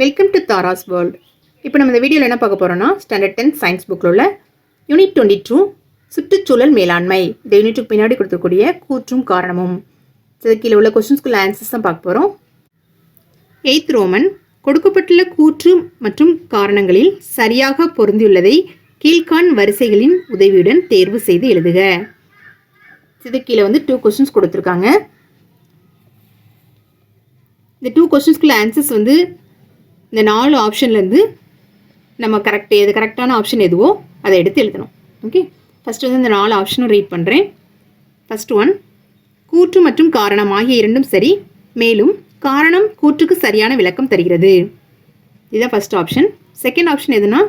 Welcome to Tara's world இப்போ நம்ம இந்த வீடியோவில் என்ன பார்க்க போகிறோம்னா ஸ்டாண்டர்ட் டென்த் சயின்ஸ் புக்கில் உள்ள யூனிட் டுவெண்ட்டி டூ சுற்றுச்சூழல் மேலாண்மை. இந்த யூனிட்டுக்கு பின்னாடி கொடுத்துருக்கூடிய கூற்றும் காரணமும். இது கீழே உள்ள கொஸ்டின்ஸ்குள்ள ஆன்சர்ஸ் தான் பார்க்க போகிறோம் எய்த் ரோமன் கொடுக்கப்பட்டுள்ள கூற்று மற்றும் காரணங்களில் சரியாக பொருந்தியுள்ளதை கீழ்கான் வரிசைகளின் உதவியுடன் தேர்வு செய்து எழுதுக. இது கீழே வந்து டூ கொஸ்டின்ஸ் கொடுத்துருக்காங்க. இந்த டூ கொஸ்டின்ஸ்குள்ள ஆன்சர்ஸ் வந்து இந்த நாலு ஆப்ஷன்லேருந்து நம்ம கரெக்ட் எது கரெக்டான ஆப்ஷன் எதுவோ அதை எடுத்து எழுதணும். ஓகே ஃபஸ்ட்டு வந்து இந்த நாலு ஆப்ஷனும் ரீட் பண்ணுறேன் ஃபஸ்ட் ஒன் கூற்று மற்றும் காரணம் ஆகிய இரண்டும் சரி மேலும் காரணம் கூற்றுக்கு சரியான விளக்கம் தருகிறது. இதுதான் ஃபஸ்ட் ஆப்ஷன் செகண்ட் ஆப்ஷன் எதுனா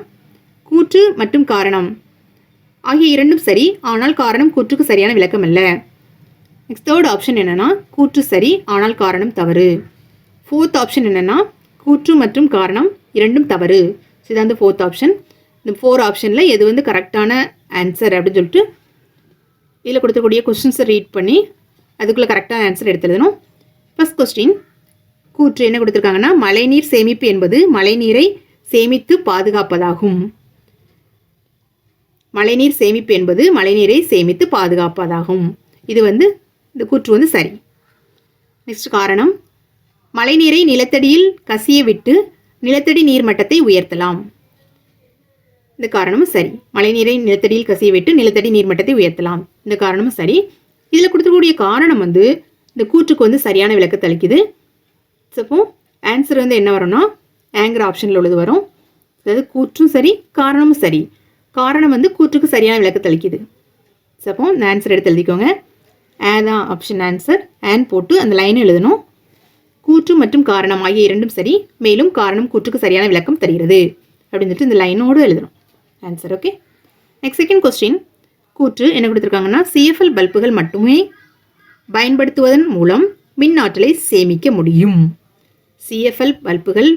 கூற்று மற்றும் காரணம் ஆகிய இரண்டும் சரி ஆனால் காரணம் கூற்றுக்கு சரியான விளக்கம் அல்ல. நெக்ஸ்ட் தேர்ட் ஆப்ஷன் என்னென்னா கூற்று சரி ஆனால் காரணம் தவறு. ஃபோர்த் ஆப்ஷன் என்னென்னா கூற்று மற்றும் காரணம் இரண்டும் தவறு. ஸோ இதான் வந்து ஃபோர்த் ஆப்ஷன் இந்த ஃபோர் ஆப்ஷனில் எது வந்து கரெக்டான ஆன்சர் அப்படின்னு சொல்லிட்டு இதில் கொடுக்கக்கூடிய கொஸ்டின்ஸை ரீட் பண்ணி அதுக்குள்ளே கரெக்டான ஆன்சர் எடுத்து ஃபஸ்ட் கொஸ்டின் கூற்று என்ன கொடுத்துருக்காங்கன்னா மழைநீர் சேமிப்பு என்பது மழைநீரை சேமித்து பாதுகாப்பதாகும். மழைநீர் சேமிப்பு என்பது மழைநீரை சேமித்து பாதுகாப்பதாகும். இது வந்து இந்த கூற்று வந்து சரி. நெக்ஸ்ட் காரணம். மழைநீரை நிலத்தடியில் கசிய விட்டு நிலத்தடி நீர்மட்டத்தை உயர்த்தலாம். இந்த காரணமும் சரி. மழைநீரை நிலத்தடியில் கசிய விட்டு நிலத்தடி நீர்மட்டத்தை உயர்த்தலாம். இந்த காரணமும் சரி. இதில் கொடுத்துக்கூடிய காரணம் வந்து இந்த கூற்றுக்கு வந்து சரியான விளக்கத்தை அளிக்குது. அப்போ ஆன்சர் வந்து என்ன வரும்னா ஆங்கர் ஆப்ஷனில் உள்ளது வரும். அதாவது கூற்றும் சரி காரணமும் சரி. காரணம் வந்து கூற்றுக்கு சரியான விளக்கத்தை அளிக்குது. அப்போ இந்த ஆன்சர் எடுத்து எழுதிக்கோங்க. ஆ தான் ஆப்ஷன் ஆன்சர் ஆன் போட்டு அந்த லைன் எழுதணும். கூற்று மற்றும் காரணம் ஆகிய இரண்டும் சரி மேலும் காரணம் கூற்றுக்கு சரியான விளக்கம் தருகிறது. அப்படின்னு சொல்லிட்டு இந்த லைனோடு எழுதணும். Answer okay next second question கூற்று என்ன கொடுத்துருக்காங்கன்னா சிஎஃப்எல் பல்புகள் மட்டுமே பயன்படுத்துவதன் மூலம் மின் ஆற்றலை சேமிக்க முடியும். சிஎஃப்எல் பல்புகள்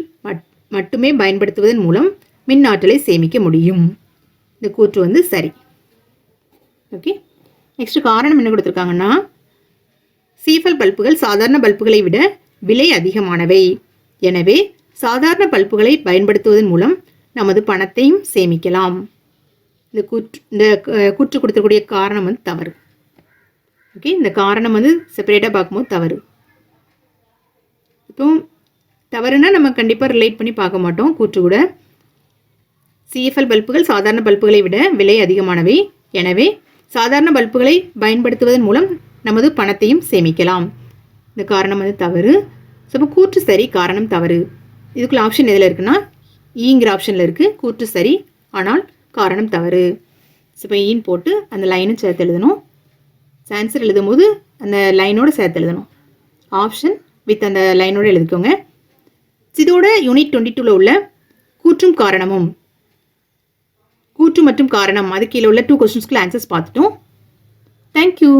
மட்டுமே பயன்படுத்துவதன் மூலம் மின் ஆற்றலை சேமிக்க முடியும். இந்த கூற்று வந்து சரி. ஓகே நெக்ஸ்ட் காரணம் என்ன கொடுத்துருக்காங்கன்னா சிஎஃப்எல் பல்புகள் சாதாரண பல்புகளை விட விலை அதிகமானவை. எனவே சாதாரண பல்புகளை பயன்படுத்துவதன் மூலம் நமது பணத்தையும் சேமிக்கலாம். இந்த கூற்று இந்த கூற்று கொடுத்தக்கூடிய காரணம் வந்து தவறு. ஓகே இந்த காரணம் வந்து செப்பரேட்டாக பார்க்கும்போது தவறு. இப்போ தவறுனா நம்ம கண்டிப்பாக ரிலேட் பண்ணி பார்க்க மாட்டோம். கூற்று கூட. சிஎஃப்எல் பல்புகள் சாதாரண பல்புகளை விட விலை அதிகமானவை. எனவே சாதாரண பல்புகளை பயன்படுத்துவதன் மூலம் நமது பணத்தையும் சேமிக்கலாம். இந்த காரணம் வந்து தவறு. ஸோ இப்போ கூற்று சரி காரணம் தவறு. இதுக்குள்ள ஆப்ஷன் எதில் இருக்குன்னா ஈங்கிற ஆப்ஷனில் இருக்குது கூற்று சரி ஆனால் காரணம் தவறு. ஸோ இப்போ ஈன் போட்டு அந்த லைனும் சேர்த்து எழுதணும். ஆன்சர் எழுதும் போது அந்த லைனோடு சேர்த்து எழுதணும். ஆப்ஷன் வித் அந்த லைனோடு எழுதிக்கோங்க. இதோட யூனிட் டுவெண்ட்டி டூவில் உள்ள கூற்றும் காரணமும் கூற்று மற்றும் காரணம் அது கீழே உள்ள டூ கொஸ்டின்ஸ்க்குள்ள ஆன்சர்ஸ் பார்த்துட்டோம். Thank you